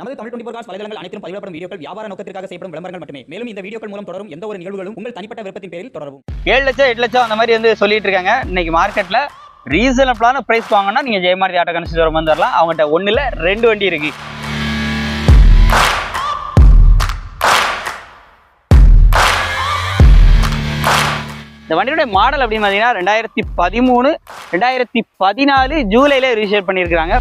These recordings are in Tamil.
நமது தமிழ் டுவெண்டி காஸ் வலைதளங்கள் அனைத்தும் பதிவிடப்படும் வீடியோக்கள் வியாபார நோக்கத்திற்காக செய்யப்படும் விளம்பரங்கள் மட்டுமே. மேலும் இந்த வீடியோக்கள் மூலம் தொடரும் எந்த ஒரு நிகழ்வுகளும் உங்கள் தனிப்பட்ட விருப்பத்தின் பேரில் தொடரும் ஏழு லட்சம் எட்டு லட்சம் அந்த மாதிரி வந்து சொல்லிட்டு இருக்காங்க. இன்னைக்கு மார்க்கெட்ல ரீசனபிளான பிரைஸ் வாங்கினா நீங்க ஜெயமாரி ஆட்டோ கன்சிடர் வந்துடலாம் அவங்ககிட்ட ஒண்ணுல ரெண்டு வண்டி இருக்கு. இந்த வண்டியோட மாடல் அப்படின்னு பார்த்தீங்கன்னா ரெண்டாயிரத்தி பதிமூணு ரெண்டாயிரத்தி பதினாலு ஜூலைல ரீஷேர் பண்ணியிருக்காங்க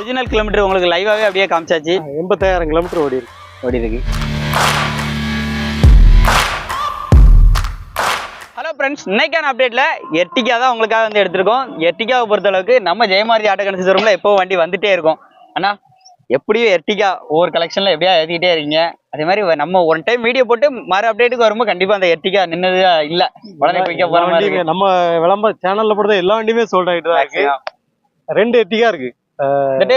ஒரிஜினல் கிலோமீட்டர் உங்களுக்கு லைவாகவே அப்படியே காமிச்சாச்சு. எண்பத்தாயிரம் கிலோமீட்டர் ஓடி ஓடி இருக்கு. ஹலோ ஃப்ரெண்ட்ஸ் இன்னைக்கான அப்டேட்ல எர்டிகா தான் உங்களுக்காக வந்து எடுத்திருக்கோம். எர்டிகாவை பொறுத்த அளவுக்கு நம்ம ஜெயமாரதி ஆட்டோ கன்சி ஷோரூம்ல எப்போ வண்டி வந்துட்டே இருக்கும். அண்ணா எப்படியும் எர்டிகா ஒவ்வொரு கலெக்ஷன்ல எப்படியா ஏற்றிக்கிட்டே இருக்கீங்க? அதே மாதிரி நம்ம ஒன் டைம் வீடியோ போட்டு மறு அப்டேட்டுக்கு வரும்போது கண்டிப்பா அந்த எர்டிகா நின்னது இல்ல. உடனே போற எல்லா மாதிரி நம்ம விளம்பர சேனல்ல போடுற எல்லா வண்டியுமே சோல்ட் தான் இருக்கு. ரெண்டு எட்டிகா இருக்கு.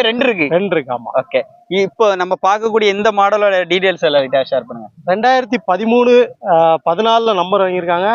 ரெண்டு இருக்கு ரெண்டு இருக்கு. ஆமா. ஓகே இப்போ நம்ம பார்க்கக்கூடிய இந்த மாடலோட டீடைல்ஸ் எல்லாம் ஷேர் பண்ணுங்க. ரெண்டாயிரத்தி பதிமூணு பதினாலுல நம்பர் வாங்கியிருக்காங்க.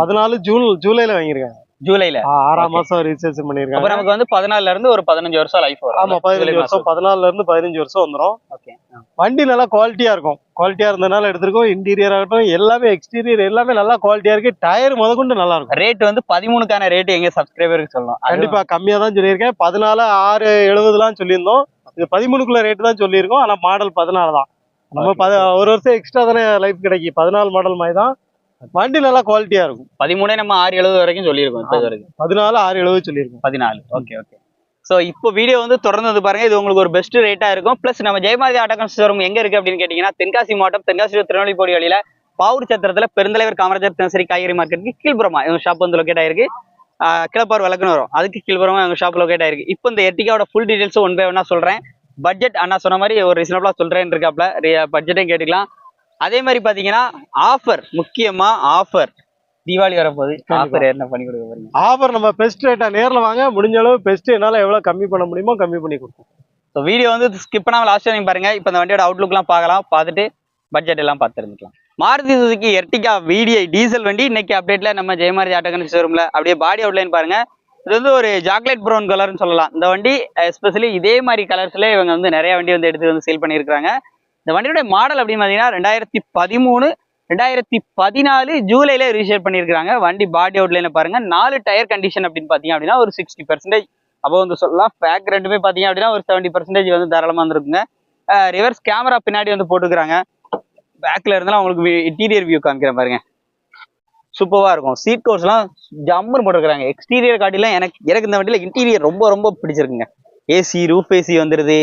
பதினாலு ஜூன் ஜூலைல வாங்கியிருக்காங்க. ஜூலைல. ஆறாம். மாசம் ரிஜிஸ்ட்ரேஷன் அப்ப பண்ணியிருக்காங்க நமக்கு வந்து பதினாலுல இருந்து ஒரு பதினஞ்சு வருஷம் லைஃப் வரும். ஆமா பதினஞ்சு வருஷம் பதினாலுல இருந்து பதினஞ்சு வருஷம் வந்துரும். ஓகே வண்டி நல்லா குவாலிட்டியா இருக்கும். குவாலிட்டியா இருந்ததுனால எடுத்திருக்கோம். இன்டீரியர் ஆகட்டும் எல்லாமே எக்ஸ்டீரியர் எல்லாமே நல்லா குவாலிட்டியா இருக்கு. டயர் முதற்கொண்டு நல்லா இருக்கும். ரேட் வந்து பதிமூணுக்கான ரேட் எங்க சப்ஸ்கிரைபருக்கு சொல்லணும். அது கண்டிப்பா கம்மியா தான் சொல்லியிருக்கேன். பதினாலு ஆறு எழுபதுலாம் சொல்லியிருந்தோம். இது பதிமூணுக்குள்ள ரேட் தான் சொல்லியிருக்கோம். ஆனா மாடல் பதினாலு தான். நம்ம. பத ஒரு வருஷம் எக்ஸ்ட்ரா தானே லைஃப் கிடைக்கும். பதினாலு மாடல் மாதிரி தான். வண்டி நல்லா குவாலிட்டியா இருக்கும். பதிமூணே நம்ம ஆறு எழுபது வரைக்கும் சொல்லியிருக்கோம். பதினாலு ஆறு எழுபது சொல்லியிருக்கோம். பதினாலு. ஓகே ஓகே ஸோ இப்போ வீடியோ வந்து தொடர்ந்து வந்து பாருங்க. இது உங்களுக்கு ஒரு பெஸ்ட் ரேட்டா இருக்கும். ப்ளஸ் நம்ம ஜெயமாதி ஆட்டோ ஷோரூம் எங்க இருக்கு அப்படின்னு கேட்டிங்கன்னா தென்காசி மாவட்டம் தென்காசி திருநெல்வேலி போடி வழியில பாவூர் சத்திரத்தில் பெருந்தலைவர் காமராஜர் தினசரி காய்கறி மார்க்கெட்டுக்கு கீழ்புறமா இவங்க ஷாப் வந்து லொக்கேட் ஆயிருக்கு. ஆஹ் கிளப்பார் வழக்குன்னு வரும். அதுக்கு கீழ்புறமா எங்க ஷாப் லொக்கேட் ஆயிருக்கு. இப்போ இந்த எர்டிகாவோட full details one by one சொல்றேன். பட்ஜெட் அண்ணா சொன்ன மாதிரி ஒரு ரீசனபிளா சொல்றேன்னு இருக்காப்ல. பட்ஜெட்டையும் கேட்டுக்கலாம். அதே மாதிரி பாத்தீங்கன்னா ஆஃபர் முக்கியமா ஆஃபர் தீபாவளி வரப்போகுது. ஆஃபர் என்ன பண்ணி கொடுக்க போறீங்க? ஆஃபர் நம்ம பெஸ்ட் ரேட்டா நேர்ல வாங்க. முடிஞ்ச அளவு பெஸ்ட் என்னால எவ்வளவு கம்மி பண்ண முடியுமோ கம்மி பண்ணி கொடுப்போம். ஸோ வீடியோ வந்து ஸ்கிப் பண்ணாம லாஸ்ட் வரைக்கும் பாருங்க. இப்போ இந்த வண்டியோட அவுட்லுக்லாம் பார்க்கலாம். பார்த்துட்டு பட்ஜெட் எல்லாம் பார்த்து தெரிஞ்சுக்கலாம். Maruti Suzuki Ertiga VDI diesel வண்டி. இன்னைக்கு அப்டேட்ல நம்ம ஜெயமாரி ஆட்டோகன் ஷோரூம்ல அப்படியே பாடி அவுட்லைன் பாருங்க. இது வந்து ஒரு சாக்லேட் ப்ரௌன் கலர்னு சொல்லலாம். இந்த வண்டி எஸ்பெஷலி இதே மாதிரி கலர்ஸ்ல இவங்க வந்து நிறைய வண்டி வந்து எடுத்து வந்து சேல் பண்ணியிருக்காங்க இந்த வண்டியோட மாடல் அப்படின்னு பார்த்தீங்கன்னா ரெண்டாயிரத்தி பதிமூணு ரெண்டாயிரத்தி பதினாலு ஜூலைல ரீஷேர் பண்ணியிருக்காங்க வண்டி பாடி அவுட்லைன்ல பாருங்க. நாலு டயர் கண்டிஷன் அப்படின்னு பார்த்தீங்க அப்படின்னா ஒரு சிக்ஸ்டி பர்சன்டேஜ் அப்போ வந்து சொல்லலாம். பேக் ரெண்டுமே பார்த்தீங்க அப்படின்னா ஒரு செவன்டி பர்சன்டேஜ் வந்து தாராளமாக வந்துருக்குங்க. ரிவர்ஸ் கேமரா பின்னாடி வந்து போட்டுக்கிறாங்க பேக்ல இருந்தாலும் உங்களுக்கு இன்டீரியர் வியூ காமிக்கிறேன் பாருங்க. சூப்பராக இருக்கும். சீட் கோர்ஸ்லாம் ஜம்முன்னு போட்டுருக்காங்க எக்ஸ்டீரியர் காட்டிலாம் எனக்கு எனக்கு இந்த வண்டியில் இன்டீரியர் ரொம்ப ரொம்ப பிடிச்சிருக்குங்க. ஏசி ரூஃப் ஏசி வந்துடுது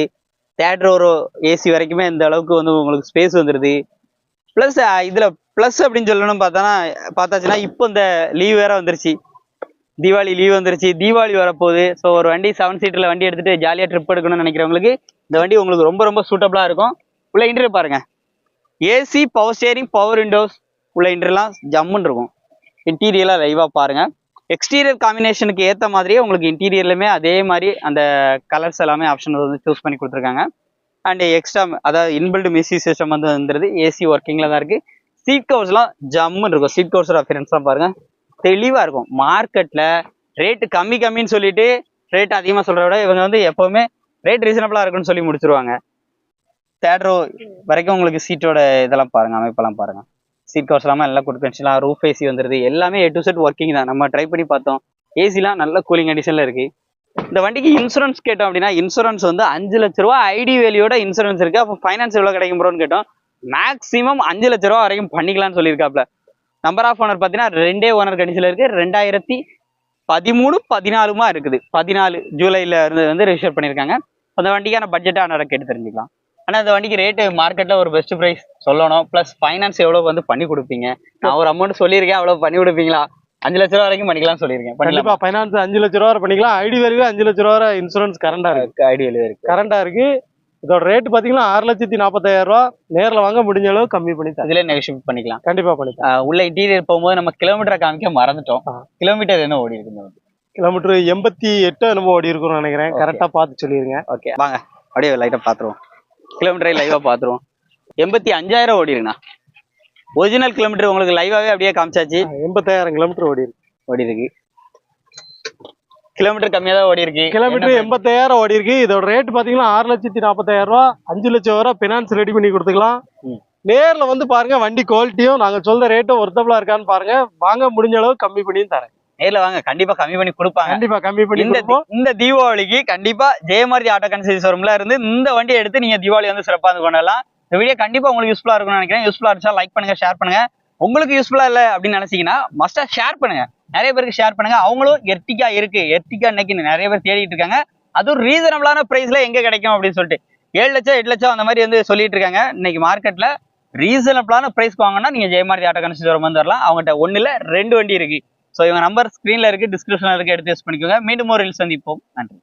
தேட்ரோரோ ஏசி வரைக்குமே இந்த அளவுக்கு வந்து உங்களுக்கு ஸ்பேஸ் வந்துடுது ப்ளஸ் இதில் ப்ளஸ் அப்படின்னு சொல்லணும்னு பார்த்தோன்னா பார்த்தாச்சுன்னா இப்போ இந்த லீவ் வேற வந்துருச்சு. தீபாவளி லீவ் வந்துருச்சு. தீபாவளி வரப்போகுது. ஸோ ஒரு வண்டி செவன் சீட்டில் வண்டி எடுத்துகிட்டு ஜாலியாக ட்ரிப் எடுக்கணும்னு நினைக்கிறவங்களுக்கு இந்த வண்டி உங்களுக்கு ரொம்ப ரொம்ப சூட்டபுளாக இருக்கும். உள்ள இன்டர்வியூ பாருங்கள் AC power steering power windows உள்ள இன்டர்லாம் ஜம்முன்னு இருக்கும். இன்டீரியர்லாம் லைவாக பாருங்கள் எக்ஸ்டீரியர் காம்பினேஷனுக்கு ஏற்ற மாதிரியே உங்களுக்கு இன்டீரியர்லையுமே அதே மாதிரி அந்த கலர்ஸ் எல்லாமே ஆப்ஷன் வந்து சூஸ் பண்ணி கொடுத்துருக்காங்க. அண்ட் எக்ஸ்ட்ரா அதாவது இன்பில்டு மியூசிக் சிஸ்டம் வந்து வந்துருது ஏசி ஒர்க்கிங்கில் தான் இருக்குது சீட் கவர்ஸ்லாம் ஜம்முன்னு இருக்கும். சீட் கவர்ஸோட அஃபியரன்ஸ்லாம் பாருங்க. தெளிவாக இருக்கும். மார்க்கெட்டில் ரேட்டு கம்மி கம்மின்னு சொல்லிட்டு ரேட் அதிகமாக சொல்கிறத விட இவங்க வந்து எப்போவுமே ரேட் ரீசனபிளாக இருக்குன்னு சொல்லி முடிச்சிருவாங்க. தேட்ரோ வரைக்கும் உங்களுக்கு சீட்டோட இதெல்லாம் பாருங்க. அமைப்பெல்லாம் பாருங்க. சீட் கவர்ஸ் எல்லாமே நல்லா கொடுப்பென்ஷன்லாம் ரூஃப் ஏசி வந்துருது. எல்லாமே ஏ டு செட் ஒர்க்கிங் தான். நம்ம ட்ரை பண்ணி பார்த்தோம். ஏசிலாம் நல்ல கூலிங் கண்டிஷனில் இருக்குது இந்த வண்டிக்கு இன்சூரன்ஸ் கேட்டோம் அப்படின்னா இன்சூரன்ஸ் வந்து அஞ்சு லட்ச ரூபா ஐடி வேல்யூட இன்சூரன்ஸ் இருக்கு. அப்போ ஃபைனான்ஸ் எவ்வளோ கிடைக்கும் ப்ரோன்னு கேட்டோம். மேக்ஸிமம் அஞ்சு லட்ச ரூபா வரைக்கும் பண்ணிக்கலாம்னு சொல்லியிருக்காப்ல. நம்பர் ஆஃப் ஓனர் பார்த்தீங்கன்னா ரெண்டே ஓனர் கண்டிஷனில் இருக்கு. ரெண்டாயிரத்தி பதிமூணு பதினாலுமா இருக்குது. பதினாலு ஜூலையில் இருந்து வந்து ரிஜிஸ்டர் பண்ணியிருக்காங்க. அந்த வண்டிக்கான பட்ஜெட்டாக அண்ணா கேட்டு தெரிஞ்சுக்கலாம். ஆனால் அந்த வண்டிக்கு ரேட்டு மார்க்கெட்டில் ஒரு பெஸ்ட் ப்ரைஸ் சொல்லணும். ப்ளஸ் ஃபைனான்ஸ் எவ்வளோ வந்து பண்ணி கொடுப்பீங்க? நான் ஒரு அமௌண்ட் சொல்லியிருக்கேன். அவ்வளோ பண்ணி கொடுப்பீங்களா? அஞ்சு லட்ச ரூபா வரைக்கும் பண்ணிக்கலாம்னு சொல்லியிருக்கேன். கண்டிப்பா பண்ணிக்கலாம் ஃபைனான்ஸ் அஞ்சு லட்ச ரூபா பண்ணிக்கலாம். ஐடி வேல்யூ அஞ்சு லட்ச ரூபா இன்சூரன்ஸ் கரண்டா இருக்கு. ஐடியா இருக்கு. கரண்டா இருக்கு. இதோட ரேட் பாத்தீங்கன்னா ஆறு லட்சத்தி நாற்பத்தாயிரம் ரூபா. நேர்ல வாங்க முடிஞ்ச அளவு கம்மி பண்ணி இதுல நெகோஷியேட் பண்ணிக்கலாம். கண்டிப்பா பண்ணிக்கலாம். உள்ள இன்டீரியர் போகும்போது நம்ம கிலோமீட்டரை காமிக்க மறந்துட்டோம். கிலோமீட்டர் என்ன ஓடி இருக்கு கிலோமீட்டர் எண்பத்தி எட்டு என்னமோ ஓடி இருக்கும்னு நினைக்கிறேன். கரெக்டா பார்த்து சொல்லிருங்க. ஓகே வாங்க. அப்படியே லைட்டாக பார்த்துருவோம். கிலோமீட்டரை லைவாக பார்த்துருவோம். எண்பத்தி அஞ்சாயிரம் ஓடி இருக்குண்ணா. ஒரிஜினல் கிலோமீட்டர் உங்களுக்கு லைவாகவே அப்படியே காமிச்சாச்சு. எண்பத்தாயிரம் கிலோமீட்டர் ஓடி இருக்கு. ஓடி இருக்கு கிலோமீட்டர் கம்மியா தான் ஓடி இருக்கு கிலோமீட்டர் எண்பத்தாயிரம் ஓடி இருக்கு. இதோட ரேட் பாத்தீங்கன்னா ஆறு லட்சத்தி நாற்பத்தாயிரம் ரூபா. அஞ்சு லட்சம் ரூபா பினான்ஸ் ரெடி பண்ணி கொடுத்துக்கலாம். நேர்ல வந்து பாருங்க வண்டி குவாலிட்டியும் நாங்க சொல்ற ரேட்டும் ஒர்த்தபிளா இருக்கான்னு பாருங்க. வாங்க முடிஞ்ச அளவு கம்மி பண்ணியும் தரேன். நேர்ல வாங்க கண்டிப்பா கம்மி பண்ணி கொடுப்பாங்க. கண்டிப்பா கம்மி பண்ணி இந்த இந்த தீபாவளிக்கு கண்டிப்பா ஜெயமாரதி ஆட்டோ கன்சல்டி ஷோரூம்ல இருந்து இந்த வண்டியை எடுத்து நீங்க தீபாவளி வந்து சிறப்பா வந்து கொண்டாடலாம். இந்த வீடியோ கண்டிப்பா உங்களுக்கு யூஸ்ஃபுல்லா இருக்கும்னு நினைக்கிறேன். யூஸ்ஃபுல்லாக இருந்துச்சா லைக் பண்ணுங்க ஷேர் பண்ணுங்க. உங்களுக்கு யூஸ்ஃபுல்லா இல்ல அப்படின்னு நினைச்சீங்கன்னா மஸ்டா ஷேர் பண்ணுங்க. நிறைய பேருக்கு ஷேர் பண்ணுங்க. அவங்களும் எர்டிகா இருக்கு. எர்டிகா இன்னைக்கு நிறைய பேர் தேடிட்டு இருக்காங்க. அதுவும் ரீசனபிளான பிரைஸ்ல எங்க கிடைக்கும் அப்படின்னு சொல்லிட்டு. ஏழு லட்சம் எட்டு லட்சம் அந்த மாதிரி வந்து சொல்லிட்டு இருக்காங்க. இன்னைக்கு மார்க்கெட்ல ரீசனபிளான ப்ரைஸ்க்கு வாங்கினா நீங்கள் ஜெயமாரதி ஆட்டோ கன்சல்டி ஷோரூம் வந்து வரலாம். அவங்ககிட்ட ஒன்றில் இல்ல ரெண்டு வண்டி இருக்கு. ஸோ இவங்க நம்பர் ஸ்க்ரீன்ல இருக்கு டிஸ்கிரிப்ஷனில் இருக்கு. எடுத்து யூஸ் பண்ணிக்கோங்க. மீண்டும் ஒரு ரீல்ஸ் சந்திப்போம். நன்றி.